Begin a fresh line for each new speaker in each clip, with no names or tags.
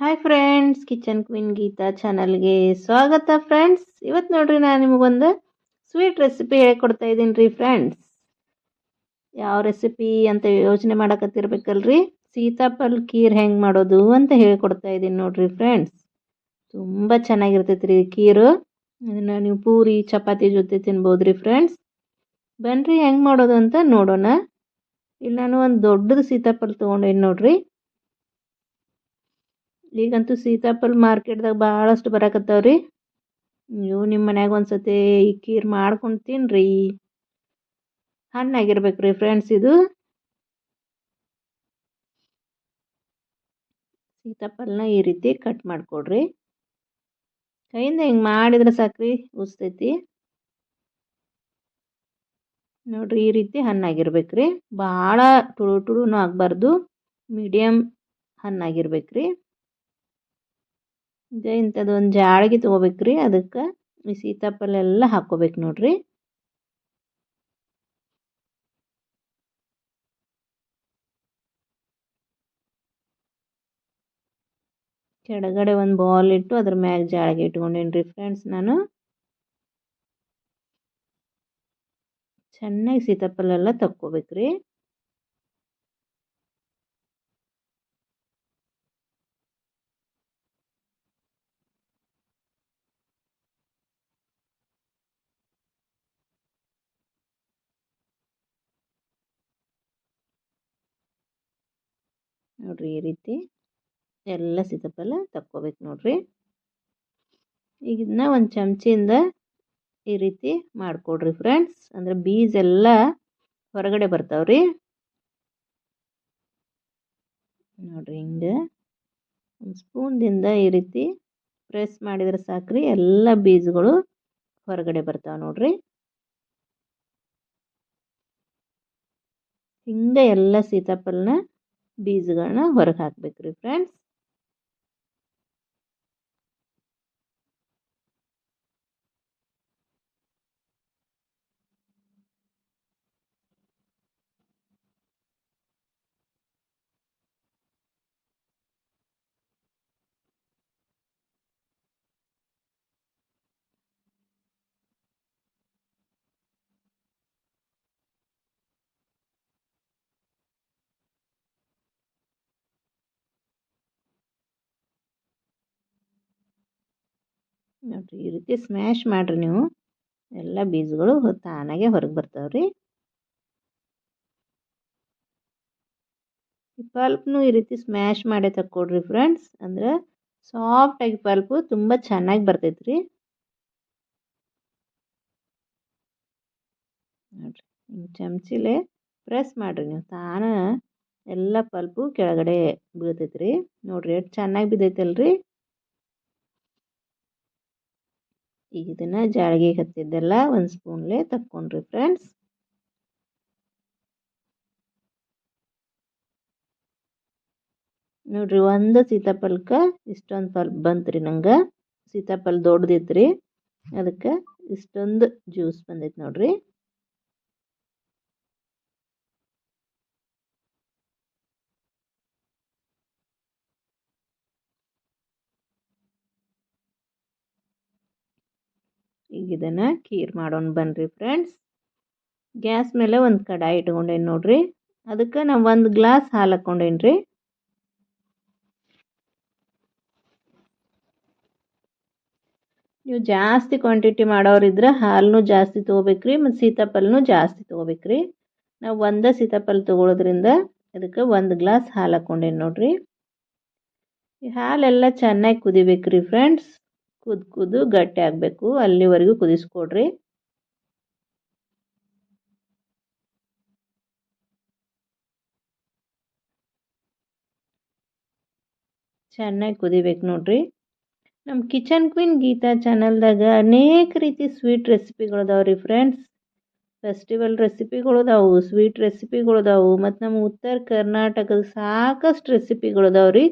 Hi friends kitchen queen Geetha ಚಾನಲ್ಗೆ ಸ್ವಾಗತ friends ಇವತ್ತು ನೋಡ್ರಿ ನಾನು ನಿಮಗೊಂದು ಸ್ವೀಟ್ ರೆಸಿಪಿ ಹೇಳ್ಕೊಡ್ತಾ ಇದ್ದೀನಿ ರೀ ಫ್ರೆಂಡ್ಸ್ ಯಾವ ರೆಸಿಪಿ ಅಂತ ಯೋಚನೆ ಮಾಡಕತ್ತಿರ್ಬೇಕಲ್ರಿ? ಸೀತಾಫಲ್ ಖೀರ್ ಹೆಂಗೆ ಮಾಡೋದು ಅಂತ ಹೇಳ್ಕೊಡ್ತಾ ಇದ್ದೀನಿ ನೋಡ್ರಿ ಫ್ರೆಂಡ್ಸ್ ತುಂಬ ಚೆನ್ನಾಗಿರ್ತೈತೆ ರೀ ಖೀರು. ಅದನ್ನು ನೀವು ಪೂರಿ, ಚಪಾತಿ ಜೊತೆ ತಿನ್ಬೋದು ರೀ ಫ್ರೆಂಡ್ಸ್ ಬನ್ನಿರಿ ಹೆಂಗೆ ಮಾಡೋದು ಅಂತ ನೋಡೋಣ. ಇಲ್ಲಿ ನಾನು ಒಂದು ದೊಡ್ಡದು ಸೀತಾಫಲ್ ತೊಗೊಂಡೇನಿ ನೋಡ್ರಿ. ಈಗಂತೂ ಸೀತಾಫಲ ಮಾರ್ಕೆಟ್ದಾಗ ಭಾಳಷ್ಟು ರೀ ನೀವು ನಿಮ್ಮ ಮನ್ಯಾಗ ಒಂದ್ಸತಿ ಈ ಖೀರ್ ಮಾಡ್ಕೊಂಡು ತಿನ್ನಿರಿ ಹಣ್ಣಾಗಿರ್ಬೇಕು ರೀ ಫ್ರೆಂಡ್ಸ್ ಇದು. ಸೀತಾಫಲನ ಈ ರೀತಿ ಕಟ್ ಮಾಡಿಕೊಡ್ರಿ. ಕೈಯಿಂದ ಹಿಂಗೆ ಮಾಡಿದ್ರೆ ಸಾಕ್ರಿ, ಉಸ್ತೈತಿ. ನೋಡ್ರಿ, ಈ ರೀತಿ ಹಣ್ಣಾಗಿರ್ಬೇಕು ರೀ ಭಾಳ ತುಳು ಟುಳುನೂ ಆಗಬಾರ್ದು. ಮೀಡಿಯಮ್ ಹಣ್ಣಾಗಿರ್ಬೇಕು ರೀ ಈಗ ಇಂಥದ್ದು ಒಂದು ಜಾಳಿಗೆ ತೊಗೋಬೇಕು ರೀ ಅದಕ್ಕೆ ಈ ಸೀತಾಫಲ ಎಲ್ಲ ಹಾಕ್ಕೋಬೇಕು ನೋಡ್ರಿ. ಕೆಳಗಡೆ ಒಂದು ಬಾಲ್ ಇಟ್ಟು ಅದ್ರ ಮ್ಯಾಗ ಜಾಳಿಗೆ ಇಟ್ಕೊಂಡೇನಿ ರೀ ಫ್ರೆಂಡ್ಸ್ ನಾನು. ಚೆನ್ನಾಗಿ ಸೀತಾಫಲ ಎಲ್ಲ ತಕ್ಕೋಬೇಕು ನೋಡ್ರಿ ಈ ರೀತಿ. ಎಲ್ಲ ಸೀತಾಫಲ ತಕ್ಕೋಬೇಕು ನೋಡ್ರಿ. ಈಗ ಇದನ್ನ ಒಂದು ಚಮಚಿಯಿಂದ ಈ ರೀತಿ ಮಾಡಿಕೊಡ್ರಿ ಫ್ರೆಂಡ್ಸ್. ಅಂದರೆ ಬೀಜ ಎಲ್ಲ ಹೊರಗಡೆ ಬರ್ತಾವ್ರಿ. ನೋಡ್ರಿ ಹಿಂಗೆ ಒಂದು ಸ್ಪೂನ್ದಿಂದ ಈ ರೀತಿ ಪ್ರೆಸ್ ಮಾಡಿದ್ರೆ ಸಾಕ್ರಿ. ಎಲ್ಲ ಬೀಜಗಳು ಹೊರಗಡೆ ಬರ್ತಾವೆ ನೋಡ್ರಿ. ಹಿಂಗೆ ಎಲ್ಲ ಸೀತಾಫಲನ ಬೀಜಗಳನ್ನ ಹೊರಗೆ ಹಾಕ್ಬೇಕು ರೀ ಫ್ರೆಂಡ್ಸ್ ನೋಡಿರಿ, ಈ ರೀತಿ ಸ್ಮ್ಯಾಶ್ ಮಾಡಿರಿ ನೀವು. ಎಲ್ಲ ಬೀಜಗಳು ತಾನಾಗೆ ಹೊರಗೆ ಬರ್ತಾವೆ ರೀ ಈ ಪಲ್ಪ್ನು ಈ ರೀತಿ ಸ್ಮ್ಯಾಶ್ ಮಾಡೇ ತಕ್ಕೊಡ್ರಿ ಫ್ರೆಂಡ್ಸ್ ಅಂದ್ರೆ ಸಾಫ್ಟಾಗಿ ಪಲ್ಪು ತುಂಬ ಚೆನ್ನಾಗಿ ಬರ್ತೈತೆ ರೀ ನೋಡಿರಿ, ಹಿಂಗೆ ಚಮಚಿಲೆ ಪ್ರೆಸ್ ಮಾಡಿರಿ ನೀವು. ತಾನ ಎಲ್ಲ ಪಲ್ಪು ಕೆಳಗಡೆ ಬೀಳ್ತೈತೆ ರೀ ನೋಡಿರಿ, ಎಷ್ಟು ಚೆನ್ನಾಗಿ ಬಿದ್ದೈತಲ್ರಿ. ಈಗ ಇದನ್ನು ಜಾಳಿಗೆ ಹತ್ತಿದ್ದೆಲ್ಲ ಒಂದು ಸ್ಪೂನ್ಲೆ ತಕ್ಕೊಂಡ್ರಿ ಫ್ರೆಂಡ್ಸ್ ನೋಡ್ರಿ ಒಂದು ಸೀತಾಫಲಕ್ಕೆ ಇಷ್ಟೊಂದು ಪಲ್ಪ್ ಬಂತ್ರಿ ನಂಗೆ. ಸೀತಾಫಲ ದೊಡ್ಡದಿತ್ತು ಅದಕ್ಕೆ ಇಷ್ಟೊಂದು ಜ್ಯೂಸ್ ಬಂದೈತೆ ನೋಡ್ರಿ. ಈಗ ಇದನ್ನು ಖೀರ್ ಮಾಡೋಣ ಬನ್ನಿರಿ ಫ್ರೆಂಡ್ಸ್ ಗ್ಯಾಸ್ ಮೇಲೆ ಒಂದು ಕಡಾಯಿ ಇಟ್ಕೊಂಡೇನಿ ನೋಡಿರಿ. ಅದಕ್ಕೆ ನಾವು ಒಂದು ಗ್ಲಾಸ್ ಹಾಲು ಹಾಕ್ಕೊಂಡೇನಿ ರೀ ನೀವು ಜಾಸ್ತಿ ಕ್ವಾಂಟಿಟಿ ಮಾಡೋರಿದ್ರೆ ಹಾಲನ್ನು ಜಾಸ್ತಿ ತೊಗೋಬೇಕ್ರಿ ಮತ್ತು ಸೀತಾಫಲನೂ ಜಾಸ್ತಿ ತೊಗೋಬೇಕ್ರಿ. ನಾವು ಒಂದೇ ಸೀತಾಫಲ ತೊಗೊಳೋದ್ರಿಂದ ಅದಕ್ಕೆ ಒಂದು ಗ್ಲಾಸ್ ಹಾಲು ಹಾಕ್ಕೊಂಡೇನಿ ನೋಡಿರಿ. ಈ ಹಾಲೆಲ್ಲ ಚೆನ್ನಾಗಿ ಕುದಿಬೇಕ್ರಿ ಫ್ರೆಂಡ್ಸ್ ಕುದ್ ಕುದ್ದು ಗಟ್ಟಿ ಆಗಬೇಕು. ಅಲ್ಲಿವರೆಗೂ ಕುದಿಸ್ಕೊಡ್ರಿ. ಚೆನ್ನಾಗಿ ಕುದಿಬೇಕು ನೋಡ್ರಿ. ನಮ್ಮ ಕಿಚನ್ ಕ್ವೀನ್ ಗೀತಾ ಚಾನಲ್ದಾಗ ಅನೇಕ ರೀತಿ ಸ್ವೀಟ್ ರೆಸಿಪಿಗಳು ಅದಾವೆ ರೀ ಫ್ರೆಂಡ್ಸ್. ಫೆಸ್ಟಿವಲ್ ರೆಸಿಪಿಗಳು ಅದಾವು ಸ್ವೀಟ್ ರೆಸಿಪಿಗಳು ಅದಾವು ಮತ್ತು ನಮ್ಮ ಉತ್ತರ ಕರ್ನಾಟಕದ ಸಾಕಷ್ಟು ರೆಸಿಪಿಗಳು ಅದಾವೆ ರೀ.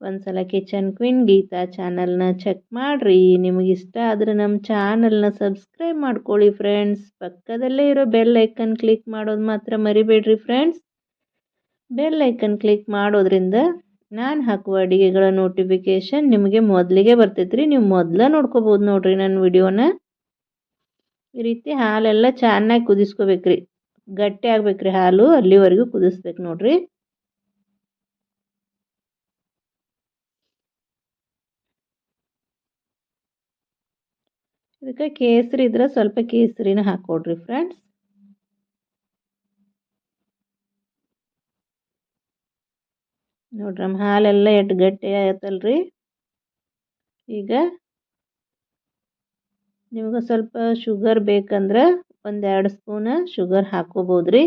ಒಂದ್ಸಲ ಕಿಚನ್ ಕ್ವೀನ್ ಗೀತಾ ಚಾನಲ್ನ ಚೆಕ್ ಮಾಡಿರಿ. ನಿಮಗೆ ಇಷ್ಟ ಆದರೆ ನಮ್ಮ ಚಾನಲ್ನ ಸಬ್ಸ್ಕ್ರೈಬ್ ಮಾಡ್ಕೊಳ್ಳಿ ಫ್ರೆಂಡ್ಸ್ ಪಕ್ಕದಲ್ಲೇ ಇರೋ ಬೆಲ್ ಐಕನ್ ಕ್ಲಿಕ್ ಮಾಡೋದು ಮಾತ್ರ ಮರಿಬೇಡ್ರಿ ಫ್ರೆಂಡ್ಸ್ ಬೆಲ್ ಐಕನ್ ಕ್ಲಿಕ್ ಮಾಡೋದ್ರಿಂದ ನಾನು ಹಾಕುವ ಅಡುಗೆಗಳ ನೋಟಿಫಿಕೇಷನ್ ನಿಮಗೆ ಮೊದಲಿಗೆ ಬರ್ತೈತ್ರಿ. ನೀವು ಮೊದಲೇ ನೋಡ್ಕೋಬೋದು ನೋಡ್ರಿ ನನ್ನ ವಿಡಿಯೋನ ಈ ರೀತಿ ಹಾಲೆಲ್ಲ ಚೆನ್ನಾಗಿ ಕುದಿಸ್ಕೋಬೇಕ್ರಿ. ಗಟ್ಟಿ ಆಗ್ಬೇಕ್ರಿ ಹಾಲು. ಅಲ್ಲಿವರೆಗೂ ಕುದಿಸ್ಬೇಕು ನೋಡ್ರಿ. ಇದಕ್ಕೆ ಕೇಸರಿ ಇದ್ರೆ ಸ್ವಲ್ಪ ಕೇಸರಿನ ಹಾಕ್ಕೊಡ್ರಿ ಫ್ರೆಂಡ್ಸ್ ನೋಡ್ರಿ, ನಮ್ಮ ಹಾಲೆಲ್ಲ ಎಷ್ಟು ಗಟ್ಟಿ ಆಯ್ತಲ್ರಿ. ಈಗ ನಿಮ್ಗೆ ಸ್ವಲ್ಪ ಶುಗರ್ ಬೇಕಂದ್ರೆ ಒಂದೆರಡು ಸ್ಪೂನ್ ಶುಗರ್ ಹಾಕೋಬೋದ್ರಿ.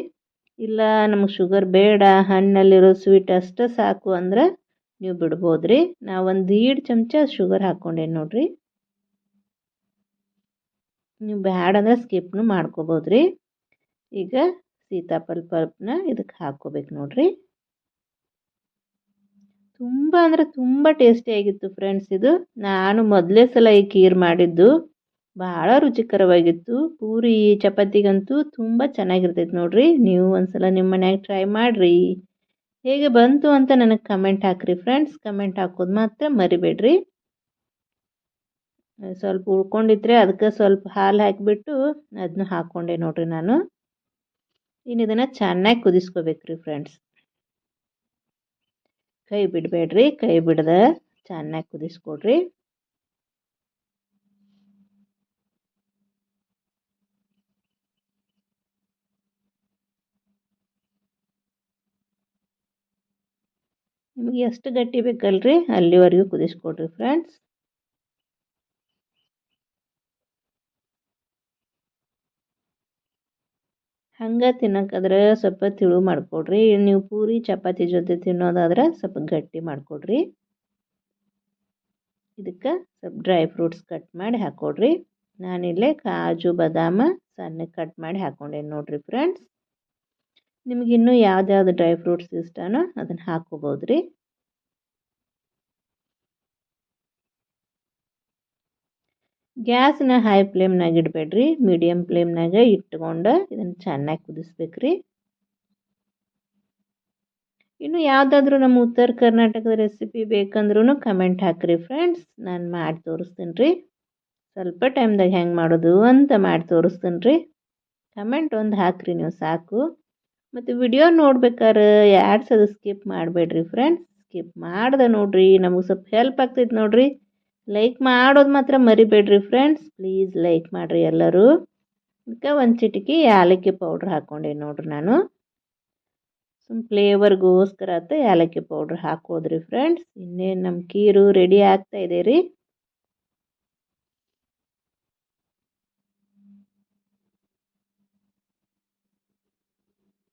ಇಲ್ಲ ನಮಗೆ ಶುಗರ್ ಬೇಡ, ಹಣ್ಣಲ್ಲಿರೋ ಸ್ವೀಟ್ ಅಷ್ಟೇ ಸಾಕು ಅಂದ್ರೆ ನೀವು ಬಿಡ್ಬೋದ್ರಿ. ನಾವು ಒಂದು ದೀಡ್ ಚಮಚ ಶುಗರ್ ಹಾಕ್ಕೊಂಡೇನಿ ನೋಡ್ರಿ. ನೀವು ಬ್ಯಾಡ ಅಂದ್ರೆ ಸ್ಕಿಪ್ನು ಮಾಡ್ಕೋಬೋದ್ರಿ. ಈಗ ಸೀತಾಫಲ ಪಲ್ಪ್ನ ಇದಕ್ಕೆ ಹಾಕ್ಕೋಬೇಕು ನೋಡ್ರಿ. ತುಂಬ ಅಂದರೆ ತುಂಬ ಟೇಸ್ಟಿಯಾಗಿತ್ತು ಫ್ರೆಂಡ್ಸ್ ಇದು. ನಾನು ಮೊದಲೇ ಸಲ ಈ ಖೀರ್ ಮಾಡಿದ್ದು. ಭಾಳ ರುಚಿಕರವಾಗಿತ್ತು. ಪೂರಿ, ಚಪಾತಿಗಂತೂ ತುಂಬ ಚೆನ್ನಾಗಿರ್ತೈತೆ ನೋಡ್ರಿ. ನೀವು ಒಂದ್ಸಲ ನಿಮ್ಮ ಮನ್ಯಾಗ ಟ್ರೈ ಮಾಡಿರಿ. ಹೇಗೆ ಬಂತು ಅಂತ ನನಗೆ ಕಮೆಂಟ್ ಹಾಕ್ರಿ ಫ್ರೆಂಡ್ಸ್. ಕಮೆಂಟ್ ಹಾಕೋದು ಮಾತ್ರ ಮರಿಬೇಡ್ರಿ. ಸ್ವಲ್ಪ ಉಳ್ಕೊಂಡಿದ್ರೆ ಅದಕ್ಕೆ ಸ್ವಲ್ಪ ಹಾಲು ಹಾಕಿಬಿಟ್ಟು ಅದನ್ನ ಹಾಕ್ಕೊಂಡೆ ನೋಡ್ರಿ ನಾನು. ಇನ್ನು ಇದನ್ನು ಚೆನ್ನಾಗಿ ಕುದಿಸ್ಕೋಬೇಕ್ರಿ ಫ್ರೆಂಡ್ಸ್ ಕೈ ಬಿಡಬೇಡ್ರಿ, ಕೈ ಬಿಡದ ಚೆನ್ನಾಗಿ ಕುದಿಸ್ಕೊಡ್ರಿ. ನಿಮಗೆ ಎಷ್ಟು ಗಟ್ಟಿ ಬೇಕಲ್ರಿ ಅಲ್ಲಿವರೆಗೂ ಕುದಿಸ್ಕೊಡ್ರಿ ಫ್ರೆಂಡ್ಸ್ ಹಂಗೆ ತಿನ್ನೋಕ್ಕಾದ್ರೆ ಸ್ವಲ್ಪ ತಿಳು ಮಾಡಿಕೊಡ್ರಿ. ನೀವು ಪೂರಿ, ಚಪಾತಿ ಜೊತೆ ತಿನ್ನೋದಾದ್ರೆ ಸ್ವಲ್ಪ ಗಟ್ಟಿ ಮಾಡಿಕೊಡ್ರಿ. ಇದಕ್ಕೆ ಸ್ವಲ್ಪ ಡ್ರೈ ಫ್ರೂಟ್ಸ್ ಕಟ್ ಮಾಡಿ ಹಾಕ್ಕೊಡ್ರಿ ನಾನಿಲ್ಲೇ ಕಾಜು, ಬಾದಾಮ ಸಣ್ಣಗೆ ಕಟ್ ಮಾಡಿ ಹಾಕ್ಕೊಂಡೇನಿ ನೋಡಿರಿ ಫ್ರೆಂಡ್ಸ್. ನಿಮ್ಗೆ ಇನ್ನೂ ಯಾವ್ದು ಡ್ರೈ ಫ್ರೂಟ್ಸ್ ಇಷ್ಟನೋ ಅದನ್ನು ಹಾಕ್ಕೋಬೋದು ಗ್ಯಾಸ್ನ ಹೈ ಫ್ಲೇಮ್ನಾಗ ಇಡಬೇಡ್ರಿ ಮೀಡಿಯಮ್ ಫ್ಲೇಮ್ನಾಗ ಇಟ್ಕೊಂಡು ಇದನ್ನು ಚೆನ್ನಾಗಿ ಕುದಿಸ್ಬೇಕ್ರಿ. ಇನ್ನು ಯಾವುದಾದ್ರೂ ನಮ್ಮ ಉತ್ತರ ಕರ್ನಾಟಕದ ರೆಸಿಪಿ ಬೇಕಂದ್ರೂ ಕಮೆಂಟ್ ಹಾಕ್ರಿ ಫ್ರೆಂಡ್ಸ್ ನಾನು ಮಾಡಿ ತೋರಿಸ್ತೀನಿ ರೀ ಸ್ವಲ್ಪ ಟೈಮ್ದಾಗ ಹೆಂಗೆ ಮಾಡೋದು ಅಂತ ಮಾಡಿ ತೋರಿಸ್ತೀನಿ ರೀ ಕಮೆಂಟ್ ಒಂದು ಹಾಕ್ರಿ ನೀವು ಸಾಕು. ಮತ್ತು ವಿಡಿಯೋ ನೋಡ್ಬೇಕಾದ್ರೆ ಯಾಡ್ಸೋದು ಸ್ಕಿಪ್ ಮಾಡಬೇಡ್ರಿ ಫ್ರೆಂಡ್ಸ್ ಸ್ಕಿಪ್ ಮಾಡ್ದೆ ನೋಡಿರಿ, ನಮಗೆ ಸ್ವಲ್ಪ ಹೆಲ್ಪ್ ಆಗ್ತೈತೆ ನೋಡ್ರಿ. ಲೈಕ್ ಮಾಡೋದು ಮಾತ್ರ ಮರಿಬೇಡ್ರಿ ಫ್ರೆಂಡ್ಸ್ ಪ್ಲೀಸ್ ಲೈಕ್ ಮಾಡಿರಿ ಎಲ್ಲರೂ. ಅದಕ್ಕೆ ಒಂದು ಚಿಟಿಕಿ ಯಾಲಕ್ಕಿ ಪೌಡ್ರ್ ಹಾಕ್ಕೊಂಡೆ ನೋಡ್ರಿ ನಾನು. ಸುಮ್ಮ ಫ್ಲೇವರ್ಗೋಸ್ಕರ ಅಂತ ಏಲಕ್ಕಿ ಪೌಡ್ರ್ ಹಾಕೋದ್ರಿ ಫ್ರೆಂಡ್ಸ್ ಇನ್ನೇನು ನಮ್ಮ ಕೀರು ರೆಡಿ ಆಗ್ತಾ ಇದೆ ರೀ.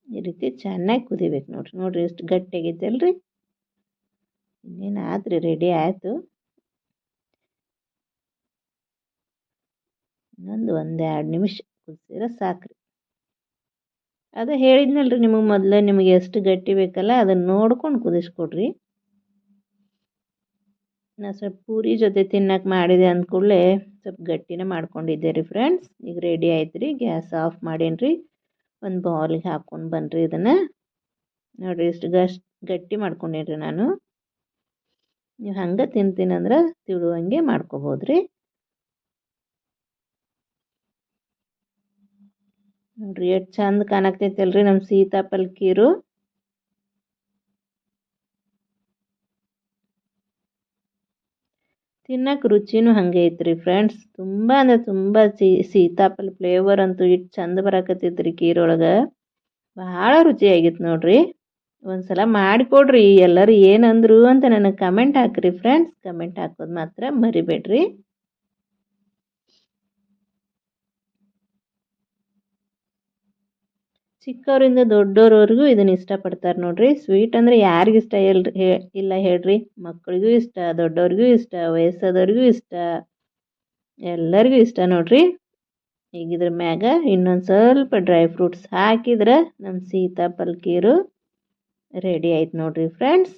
ಈ ರೀತಿ ಚೆನ್ನಾಗಿ ಕುದಿಬೇಕು ನೋಡ್ರಿ. ನೋಡ್ರಿ ಎಷ್ಟು ಗಟ್ಟಿಯಾಗೈತೆ ಅಲ್ರಿ ಇನ್ನೇನು ಆದ್ರಿ ರೆಡಿ ಆಯಿತು. ಇನ್ನೊಂದು ಒಂದೆರಡು ನಿಮಿಷ ಕುದಿಸಿದ್ರೆ ಸಾಕ್ರಿ. ಅದು ರೀ ನಿಮಗೆ ಮೊದಲೇ ನಿಮಗೆ ಎಷ್ಟು ಗಟ್ಟಿ ಬೇಕಲ್ಲ ಅದನ್ನು ನೋಡ್ಕೊಂಡು ಕುದಿಸ್ಕೊಡ್ರಿ. ನಾ ಸ್ವಲ್ಪ ಪೂರಿ ಜೊತೆ ತಿನ್ನಕ್ಕೆ ಮಾಡಿದೆ ಅಂದ್ಕೂಡಲೇ ಸ್ವಲ್ಪ ಗಟ್ಟಿನೇ ಮಾಡ್ಕೊಂಡಿದ್ದೆ ರೀ ಫ್ರೆಂಡ್ಸ್ ಈಗ ರೆಡಿ ಆಯ್ತು ರೀ ಗ್ಯಾಸ್ ಆಫ್ ಮಾಡೇನಿ ರೀ ಒಂದು ಬೌಲಿಗೆ ಹಾಕ್ಕೊಂಡು ಬನ್ನಿರಿ ಇದನ್ನು. ನೋಡಿರಿ ಇಷ್ಟು ಗಷ್ಟ್ ಗಟ್ಟಿ ಮಾಡ್ಕೊಂಡೇನಿ ನಾನು. ನೀವು ಹಂಗೆ ತಿಂತೀನಂದ್ರೆ ತಿಳುವಂಗೆ ಮಾಡ್ಕೊಬೋದು ರೀ ನೋಡ್ರಿ ಎಷ್ಟು ಚಂದ ಕಾಣಕ್ತೈತಲ್ರಿ ನಮ್ಮ ಸೀತಾಫಲ ಕೀರು ತಿನ್ನಕ್ಕೆ ರುಚಿನೂ ಹಂಗೆ ಐತ್ರಿ ಫ್ರೆಂಡ್ಸ್ ತುಂಬ ಅಂದ್ರೆ ತುಂಬ ಸೀತಾಫಲ ಫ್ಲೇವರ್ ಅಂತೂ ಇಟ್ಟು ಚಂದ ಬರಾಕತ್ತೈತ್ರಿ ಕೀರೊಳಗೆ. ಭಾಳ ರುಚಿಯಾಗಿತ್ತು ನೋಡ್ರಿ. ಒಂದ್ಸಲ ಮಾಡಿಕೊಡ್ರಿ ಎಲ್ಲರೂ ಏನಂದ್ರು ಅಂತ ನನಗೆ ಕಮೆಂಟ್ ಹಾಕ್ರಿ ಫ್ರೆಂಡ್ಸ್ ಕಮೆಂಟ್ ಹಾಕೋದು ಮಾತ್ರ ಮರಿಬೇಡ್ರಿ. ಚಿಕ್ಕವರಿಂದ ದೊಡ್ಡೋರವರೆಗೂ ಇದನ್ನು ಇಷ್ಟಪಡ್ತಾರೆ ನೋಡ್ರಿ. ಸ್ವೀಟ್ ಅಂದರೆ ಯಾರಿಗೆ ಇಷ್ಟ ಇಲ್ರಿ ಇಲ್ಲ ಹೇಳ್ರಿ. ಮಕ್ಕಳಿಗೂ ಇಷ್ಟ, ದೊಡ್ಡವ್ರಿಗೂ ಇಷ್ಟ, ವಯಸ್ಸಾದವ್ರಿಗೂ ಇಷ್ಟ, ಎಲ್ಲರಿಗೂ ಇಷ್ಟ ನೋಡ್ರಿ. ಈಗ ಇದ್ರ ಮ್ಯಾಗ ಇನ್ನೊಂದು ಸ್ವಲ್ಪ ಡ್ರೈ ಫ್ರೂಟ್ಸ್ ಹಾಕಿದ್ರೆ ನಮ್ಮ ಸೀತಾಫಲ ಕೀರು ರೆಡಿ ಆಯ್ತು ನೋಡ್ರಿ ಫ್ರೆಂಡ್ಸ್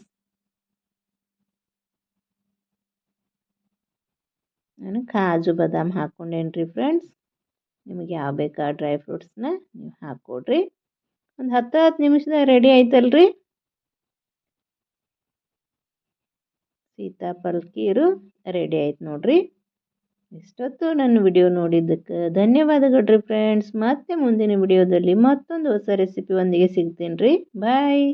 ನಾನು ಕಾಜು, ಬಾದಾಮ್ ಹಾಕ್ಕೊಂಡೇನ್ರಿ ಫ್ರೆಂಡ್ಸ್ ನಿಮಗೆ ಯಾವ ಬೇಕಾ ಡ್ರೈ ಫ್ರೂಟ್ಸ್ನ ನೀವು ಹಾಕ್ಕೊಡ್ರಿ ಒಂದು ಹತ್ತು ಹತ್ತು ನಿಮಿಷದಾಗ ರೆಡಿ ಆಯ್ತಲ್ರಿ? ಸೀತಾಫಲ್ ಕೀರು ರೆಡಿ ಆಯ್ತು ನೋಡ್ರಿ. ಇಷ್ಟೊತ್ತು ನನ್ನ ವಿಡಿಯೋ ನೋಡಿದ್ದಕ್ಕೆ ಧನ್ಯವಾದಗಳು ರೀ ಫ್ರೆಂಡ್ಸ್ ಮತ್ತೆ ಮುಂದಿನ ವಿಡಿಯೋದಲ್ಲಿ ಮತ್ತೊಂದು ಹೊಸ ರೆಸಿಪಿ ಒಂದಿಗೆ ಸಿಗ್ತೀನಿ ರೀ ಬಾಯ್